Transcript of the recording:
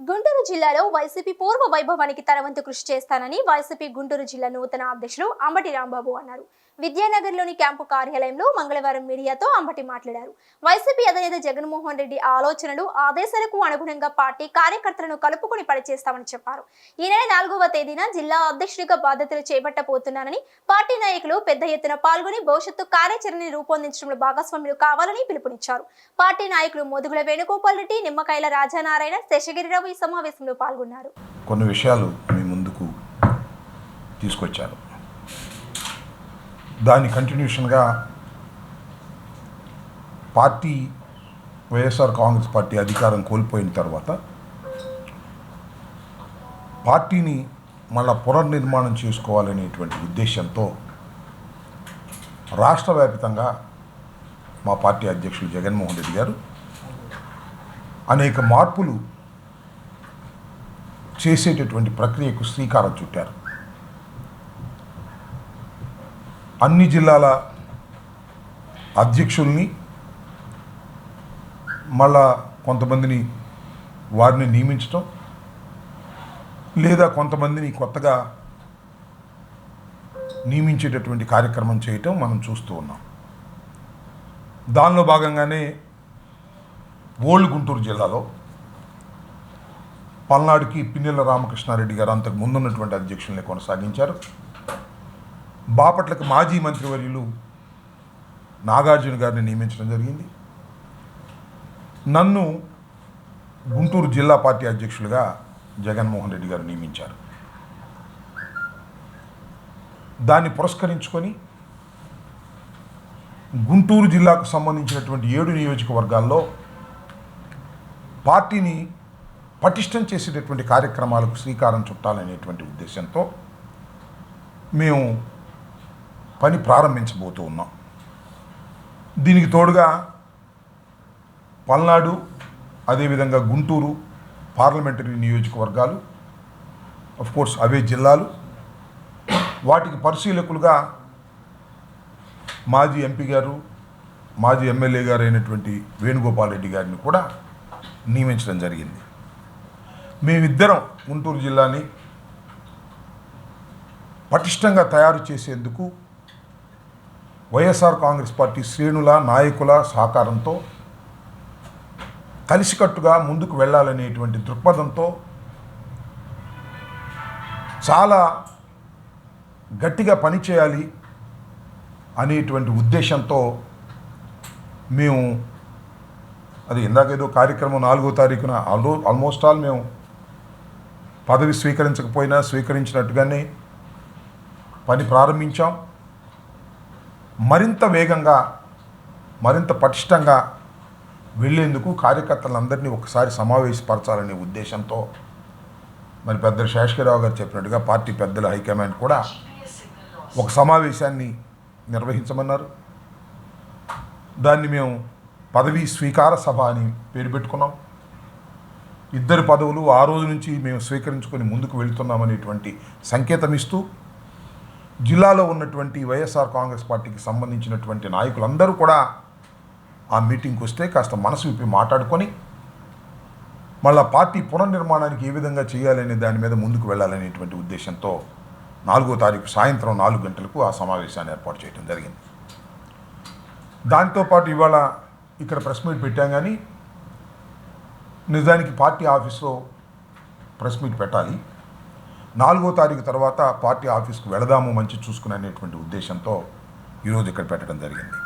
గుంటూరు జిల్లాలో వైసీపీ పూర్వ వైభవానికి తనవంతు కృషి చేస్తానని వైసీపీ గుంటూరు జిల్లా నూతన అధ్యక్షుడు అంబటి రాంబాబు అన్నారు. విద్యానగర్లోని క్యాంపు కార్యాలయంలో మంగళవారం మీడియాతో అంబటి మాట్లాడారు. వైసీపీ అధినేత జగన్మోహన్ రెడ్డి ఆలోచనలు ఆదేశాలకు అనుగుణంగా పార్టీ కార్యకర్తలను కలుపుకొని పనిచేస్తామని చెప్పారు. ఈ నెల నాలుగవ తేదీన జిల్లా అధ్యక్షుడిగా బాధ్యతలు చేపట్టబోతున్నానని పార్టీ నాయకులు పెద్ద ఎత్తున పాల్గొని భవిష్యత్తు కార్యాచరణని రూపొందించడంలో భాగస్వాములు కావాలని పిలుపునిచ్చారు. పార్టీ నాయకులు మోదుగుల వేణుగోపాల్ రెడ్డి నిమ్మకాయల రాజానారాయణ శేషగిరిరావు ఈ సమావేశంలో పాల్గొన్నారు. కొన్ని విషయాలు మీ ముందుకు తీసుకొచ్చాను. దాని కంటిన్యూషన్గా పార్టీ వైఎస్ఆర్ కాంగ్రెస్ పార్టీ అధికారం కోల్పోయిన తర్వాత పార్టీని మళ్ళా పునర్నిర్మాణం చేసుకోవాలనేటువంటి ఉద్దేశంతో రాష్ట్ర వ్యాప్తంగా మా పార్టీ అధ్యక్షులు జగన్మోహన్ రెడ్డి గారు అనేక మార్పులు చేసేటటువంటి ప్రక్రియకు శ్రీకారం చుట్టారు. అన్ని జిల్లాల అధ్యక్షుల్ని మళ్ళా కొంతమందిని వారిని నియమించటం లేదా కొంతమందిని కొత్తగా నియమించేటటువంటి కార్యక్రమం చేయటం మనం చూస్తూ ఉన్నాం. దానిలో భాగంగానే ఓల్డ్ గుంటూరు జిల్లాలో పల్నాడుకి పిన్నెల రామకృష్ణారెడ్డి గారు అంతకు ముందున్నటువంటి అధ్యక్షుల్ని కొనసాగించారు. బాపట్లకు మాజీ మంత్రివర్యులు నాగార్జున గారిని నియమించడం జరిగింది. నన్ను గుంటూరు జిల్లా పార్టీ అధ్యక్షులుగా జగన్మోహన్ రెడ్డి గారు నియమించారు. దాన్ని పురస్కరించుకొని గుంటూరు జిల్లాకు సంబంధించినటువంటి ఏడు నియోజకవర్గాల్లో పార్టీని పటిష్టం చేసేటటువంటి కార్యక్రమాలకు శ్రీకారం చుట్టాలనేటువంటి ఉద్దేశంతో మేము పని ప్రారంభించబోతూ ఉన్నాం. దీనికి తోడుగా పల్నాడు అదేవిధంగా గుంటూరు పార్లమెంటరీ నియోజకవర్గాలు కోర్స్ అవే జిల్లాలు. వాటికి పరిశీలకులుగా మాజీ ఎంపీ గారు మాజీ ఎమ్మెల్యే గారు అయినటువంటి వేణుగోపాల్ రెడ్డి గారిని కూడా నియమించడం జరిగింది. మేమిద్దరం గుంటూరు జిల్లాని పటిష్టంగా తయారు చేసేందుకు వైఎస్ఆర్ కాంగ్రెస్ పార్టీ శ్రేణుల నాయకుల సహకారంతో కలిసికట్టుగా ముందుకు వెళ్ళాలనేటువంటి దృక్పథంతో చాలా గట్టిగా పనిచేయాలి అనేటువంటి ఉద్దేశంతో మేము అది ఇందాక ఏదో కార్యక్రమం నాలుగో తారీఖున ఆల్రో ఆల్మోస్ట్ ఆల్ మేము పదవి స్వీకరించకపోయినా స్వీకరించినట్టుగానే పని ప్రారంభించాం. మరింత వేగంగా మరింత పటిష్టంగా వెళ్ళేందుకు కార్యకర్తలందరినీ ఒకసారి సమావేశపరచాలనే ఉద్దేశంతో మరి పెద్దలు శేషగిరావు గారు చెప్పినట్టుగా పార్టీ పెద్దల హైకమాండ్ కూడా ఒక సమావేశాన్ని నిర్వహించమన్నారు. దాన్ని మేము పదవీ స్వీకార సభ అని పేరు పెట్టుకున్నాం. ఇద్దరు పదవులు ఆ రోజు నుంచి మేము స్వీకరించుకొని ముందుకు వెళుతున్నామనేటువంటి సంకేతం ఇస్తూ జిల్లాలో ఉన్నటువంటి వైఎస్ఆర్ కాంగ్రెస్ పార్టీకి సంబంధించినటువంటి నాయకులందరూ కూడా ఆ మీటింగ్కి వస్తే కాస్త మనసు విప్పి మాట్లాడుకొని మళ్ళా పార్టీ పునర్నిర్మాణానికి ఏ విధంగా చేయాలనే దాని మీద ముందుకు వెళ్ళాలనేటువంటి ఉద్దేశంతో నాలుగో తారీఖు సాయంత్రం నాలుగు గంటలకు ఆ సమావేశాన్ని ఏర్పాటు చేయడం జరిగింది. దాంతోపాటు ఇవాళ ఇక్కడ ప్రెస్ మీట్ పెట్టాం కానీ నిజానికి పార్టీ ఆఫీస్లో ప్రెస్ మీట్ పెట్టాలి. నాలుగో తారీఖు తర్వాత పార్టీ ఆఫీస్కు వెళదాము మంచి చూసుకునేటువంటి ఉద్దేశంతో ఈరోజు ఇక్కడ పెట్టడం జరిగింది.